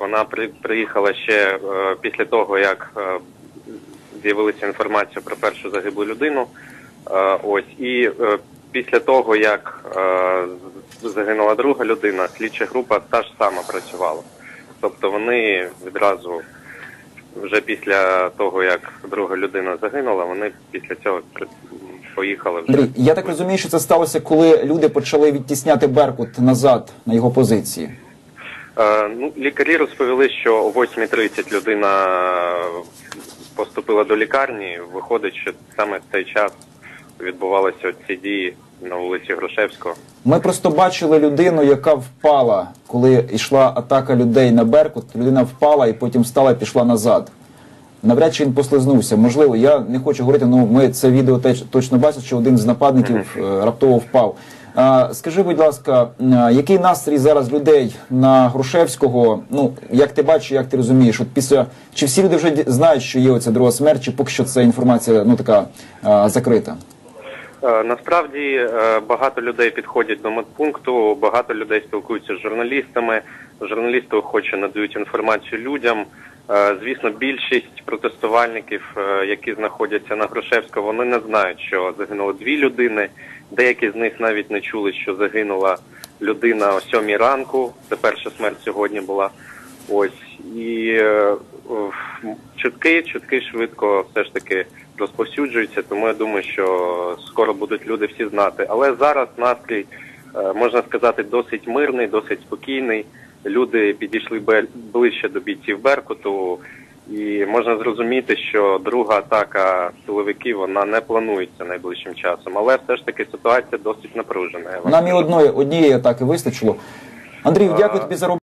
Вона при, приїхала ще е, після того, як е, з'явилася інформація про першу загиблу людину. Е, ось і е, після того, як е, загинула друга людина, слідча група та ж сама працювала. Тобто вони відразу, вже після того, як друга людина загинула, вони після цього поїхали вже. Я так розумію, що це сталося, коли люди почали відтісняти Беркут назад на його позиції. Е, ну, лікарі розповіли, що о 8.30 людина поступила до лікарні. Виходить, що саме в цей час відбувалися ці дії на вулиці Грушевського. Ми просто бачили людину, яка впала, коли йшла атака людей на Беркут. Людина впала і потім встала і пішла назад. Навряд чи він послизнувся. Можливо, я не хочу говорити, ну ми це відео теж точно бачили, що один з нападників е, раптово впав. Скажи, будь ласка, який настрій зараз людей на Грушевського? Ну як ти бачиш, як ти розумієш? От після чи всі люди вже знають, що є оця друга смерть, чи поки що ця інформація ну така закрита? Е, Насправді е, багато людей підходять до медпункту, багато людей спілкуються з журналістами. Журналісти охоче надають інформацію людям. Е, Звісно, більшість протестувальників, які знаходяться на Грушевського, вони не знають, що загинуло дві людини. Деякі з них навіть не чули, що загинула людина о сьомій ранку. Це перша смерть сьогодні була. Ось і е, чутки, чутки швидко все ж таки розповсюджуються, тому я думаю, що скоро будуть люди всі знати. Але зараз настрій е, можна сказати досить мирний, досить спокійний. Люди підійшли ближче до бійців Беркуту, і можна зрозуміти, що друга атака силовиків вона не планується найближчим часом. Але все ж таки ситуація досить напружена. Нам і одної однієї атаки вистачило. Андрію, дякую тобі за роботу.